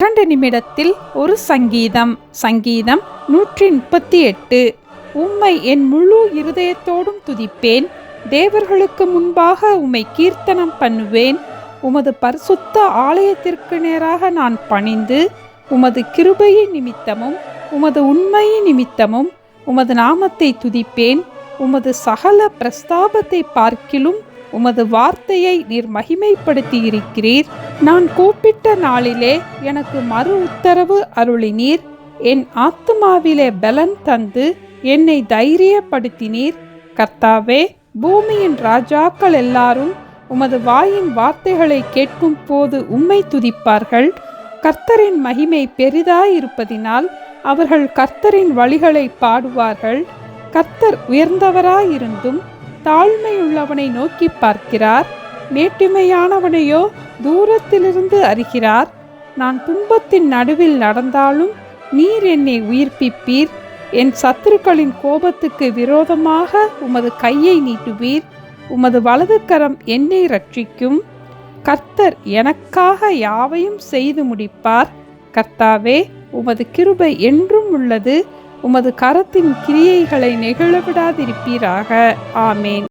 இரண்டு நிமிடத்தில் ஒரு சங்கீதம். சங்கீதம் நூற்றி முப்பத்தி எட்டு உம்மை என் முழு இருதயத்தோடும் துதிப்பேன். தேவர்களுக்கு முன்பாக உம்மை கீர்த்தனம் பண்ணுவேன். உமது பரிசுத்த ஆலயத்திற்கு நேராக நான் பணிந்து உமது கிருபையின் நிமித்தமும் உமது உண்மையின் நிமித்தமும் உமது நாமத்தை துதிப்பேன். உமது சகல பிரஸ்தாபத்தை பார்க்கிலும் உமது வார்த்தையை நீர் மகிமைப்படுத்தி இருக்கிறீர் நான் கூப்பிட்ட நாளிலே எனக்கு மறு உத்தரவு அருளினீர். என் ஆத்துமாவிலே பலன் தந்து என்னை தைரியப்படுத்தினீர். கர்த்தாவே பூமியின் ராஜாக்கள் எல்லாரும் உமது வாயின் வார்த்தைகளை கேட்கும் போது உம்மை துதிப்பார்கள். கர்த்தரின் மகிமை பெரிதாயிருப்பதினால் அவர்கள் கர்த்தரின் வழிகளை பாடுவார்கள். கர்த்தர் உயர்ந்தவராயிருந்தும் தாழ்மையுள்ளவனை நோக்கி பார்க்கிறார். நேற்றுமையானவனையோ தூரத்திலிருந்து அறிகிறார் நான் துன்பத்தின் நடுவில் நடந்தாலும் நீர் என்னை உயிர்ப்பிப்பீர். என் சத்துருக்களின் கோபத்துக்கு விரோதமாக உமது கையை நீட்டுவீர். உமது வலது கரம் என்னை ரட்சிக்கும் கர்த்தர் எனக்காக யாவையும் செய்து முடிப்பார். கர்த்தாவே உமது கிருபை என்றும் உள்ளது. உமது கரத்தின் கிரியைகளை நெகிழவிடாதிருப்பீராக. ஆமேன்.